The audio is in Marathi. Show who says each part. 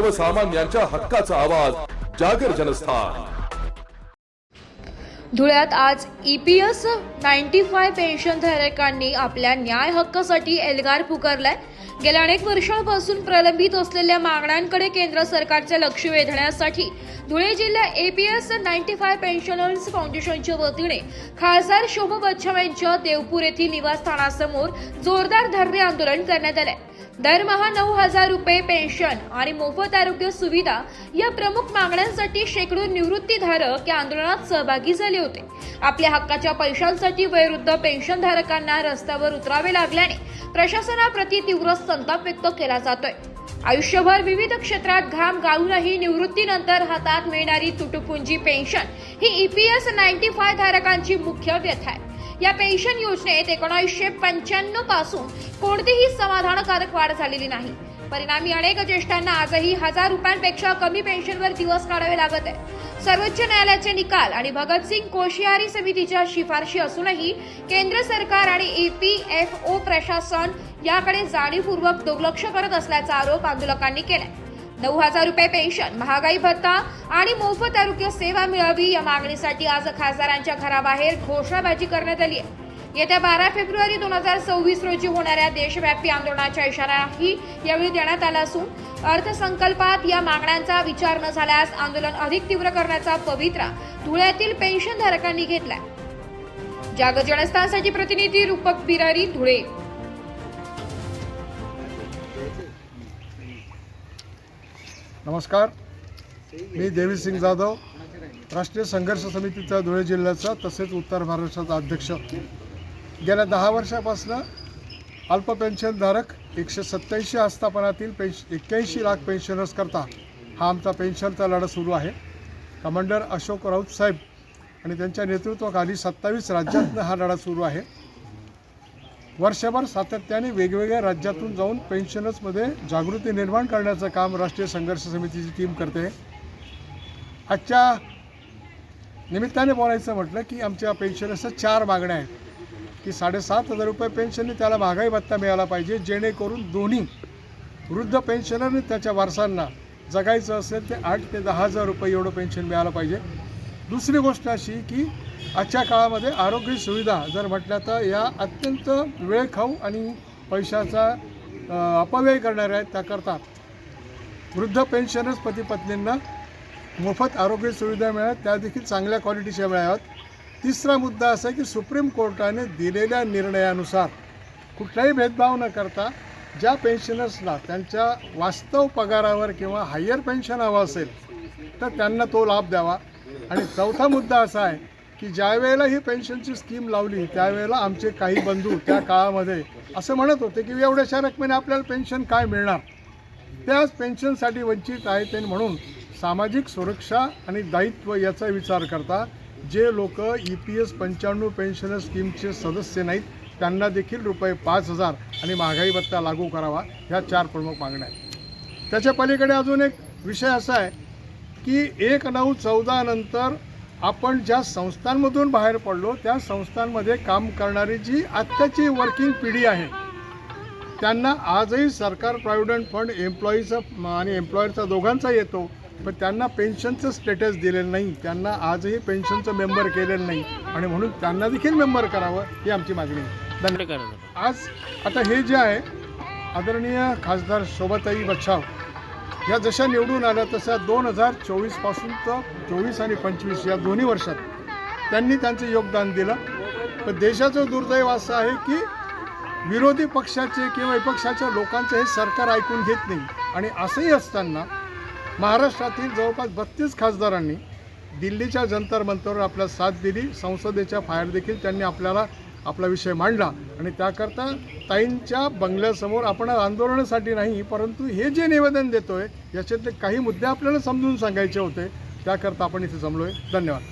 Speaker 1: सर्वसामान्यांच्या हक्काचा आवाज जागर जनस्थान.
Speaker 2: धुळ्यात आज ईपीएस ई नाईन्टी फाय पेन्शनधारकांनी आपल्या न्याय हक्कासाठी एल्गार पुकारलाय. गेल्या अनेक वर्षांपासून प्रलंबित असलेल्या मागण्यांकडे केंद्र सरकारचे लक्ष वेधण्यासाठी धुळे जिल्हा एपीएस नाईन्टी फाय पेन्शनर्स फाउंडेशनच्या वतीने खासदार शोभा बच्छाव यांच्या देवपूर येथील निवासस्थानासमोर जोरदार धरणे आंदोलन करण्यात आले दरमहा नऊ हजार रुपये पेन्शन आणि मोफत आरोग्य सुविधा या प्रमुख मागण्यांसाठी शेकडो निवृत्तीधारक या आंदोलनात सहभागी झाले होते. आपल्या हक्काच्या पैशांसाठी वयोवृद्ध पेन्शनधारकांना रस्त्यावर उतरावे लागल्याने प्रशासनाप्रती तीव्र संताप व्यक्त केला जातोय. आयुष्यभर विविध क्षेत्रात घाम गाळूनही निवृत्तीनंतर हातात मिळणारी तुटपुंजी पेन्शन ही ईपीएस नाईन्टी फाय धारकांची मुख्य व्यथा आहे. या पेन्शन योजनेत एकोणीसशे पंच्याण्णवपासून कोणतीही समाधानकारक वाढ झालेली नाही. परिणामी अनेक ज्येष्ठांना आजही हजार रुपयांपेक्षा कमी पेन्शनवर दिवस काढावे लागत आहे सर्वोच्च न्यायालयाचे निकाल आणि भगतसिंग कोशियारी समितीच्या शिफारशी असूनही केंद्र सरकार आणि ई पी एफ ओ प्रशासन याकडे जाणीवपूर्वक दुर्लक्ष करत असल्याचा आरोप आंदोलकांनी आहे नऊ हजार रुपये पेन्शन महागाई भत्ता आणि मोफत आरोग्य सेवा मिळावी या मागणीसाठी आज खासदारांच्या घराबाहेर घोषणाबाजी करण्यात आली आहे. येत्या बारा फेब्रुवारी दोन हजार सव्वीस रोजी होणाऱ्या देशव्यापी आंदोलनाचा इशाराही यावेळी देण्यात आला असून अर्थसंकल्पात या मागण्यांचा विचार न झाल्यास आंदोलन अधिक तीव्र करण्याचा पवित्रा धुळ्यातील पेन्शनधारकांनी घेतलाय. जागर जनस्थानसाठी प्रतिनिधी रूपक बिरारी धुळे.
Speaker 3: नमस्कार. मी देवीसिंग जाधव राष्ट्रीय संघर्ष समितीचा धुळे जिल्ह्याचा तसेच उत्तर महाराष्ट्राचा अध्यक्ष. गेल्या दहा वर्षापासून अल्प पेन्शनधारक एकशे सत्त्याऐंशी आस्थापनातील पेन्श एक्क्याऐंशी लाख पेन्शनर्सकरता हा आमचा पेन्शनचा लढा सुरू आहे. कमांडर अशोक राऊत साहेब आणि त्यांच्या नेतृत्वाखाली सत्तावीस राज्यातनं हा लढा सुरू आहे. वर्षभर सातत्याने वेगवेगळ्या राज्यातून जाऊन पेन्शनर्समध्ये जागृती निर्माण करण्याचं काम राष्ट्रीय संघर्ष समितीची टीम करते. आजच्या निमित्ताने बोलायचं म्हटलं की आमच्या पेन्शनर्सच्या चार मागण्या आहेत. की साडेसात हजार रुपये पेन्शनने त्याला महागाई भत्ता मिळाला पाहिजे जेणेकरून दोन्ही वृद्ध पेन्शनरने त्याच्या वारसांना जगायचं असेल ते आठ ते दहा हजार रुपये एवढं पेन्शन मिळालं पाहिजे. दुसरी गोष्ट अशी की आजच्या काळामध्ये आरोग्य सुविधा जर म्हटल्या तर या अत्यंत वेळखाऊ आणि पैशाचा अपव्यय करणाऱ्या आहेत त्याकरता वृद्ध पेन्शनर्स पती पत्नींना मोफत आरोग्य सुविधा मिळाव्यात. त्या देखील चांगल्या क्वालिटीच्या मिळाव्यात. तिसरा मुद्दा असा आहे की सुप्रीम कोर्टाने दिलेल्या निर्णयानुसार कुठलाही भेदभाव न करता ज्या पेन्शनर्सला त्यांच्या वास्तव पगारावर किंवा हायर पेन्शन हवं असेल तर त्यांना तो लाभ द्यावा. आणि चौथा मुद्दा असा आहे की ज्या वेळेला ही पेन्शनची स्कीम लावली त्यावेळेला आमचे काही बंधू त्या काळामध्ये असं म्हणत होते की एवढ्याशा रकमेने आपल्याला पेन्शन काय मिळणार? त्याच पेन्शनसाठी वंचित आहेत आणि म्हणून सामाजिक सुरक्षा आणि दायित्व याचा विचार करता जे लोक ई पी एस पंच्याण्णव पेन्शन स्कीमचे सदस्य नाहीत त्यांना देखील रुपये पाच हजार आणि महागाई भत्ता लागू करावा ह्या चार प्रमुख मागण्या आहेत. त्याच्या पलीकडे अजून एक विषय असा आहे की एक नऊ चौदानंतर आपण ज्या संस्थांमधून बाहेर पडलो त्या संस्थांमध्ये काम करणारी जी आत्ताची वर्किंग पिढी आहे त्यांना आजही सरकार प्रॉव्हिडंट फंड एम्प्लॉईचा आणि एम्प्लॉयरचा दोघांचा येतो पण त्यांना पेन्शनचं स्टेटस दिलेलं नाही. त्यांना आजही पेन्शनचं मेंबर केलेलं नाही. आणि म्हणून त्यांना देखील मेंबर करावं ही आमची मागणी आहे. धन्यवाद. आज आता हे जे आहे आदरणीय खासदार शोभाताई बच्छाव या जशा निवडून आल्या तशा दोन हजार चोवीसपासून तर चोवीस आणि पंचवीस या दोन्ही वर्षात त्यांनी त्यांचं योगदान दिलं. पण देशाचं दुर्दैव असं आहे की विरोधी पक्षाचे किंवा विपक्षाच्या लोकांचं हे सरकार ऐकून घेत नाही. आणि असंही असताना महाराष्ट्रातील जवळपास बत्तीस खासदारांनी दिल्लीच्या जंतर मंतरवर आपल्याला साथ दिली. संसदेच्या फायर देखील त्यांनी आपल्याला आपला विषय मांडला. आणि त्याकरता ताईंच्या बंगल्यासमोर आपण आंदोलनासाठी नाही परंतु हे जे निवेदन देतोय याच्यातले काही मुद्दे आपल्याला समजून सांगायचे होते. त्याकरता आपण इथे जमलोय. धन्यवाद.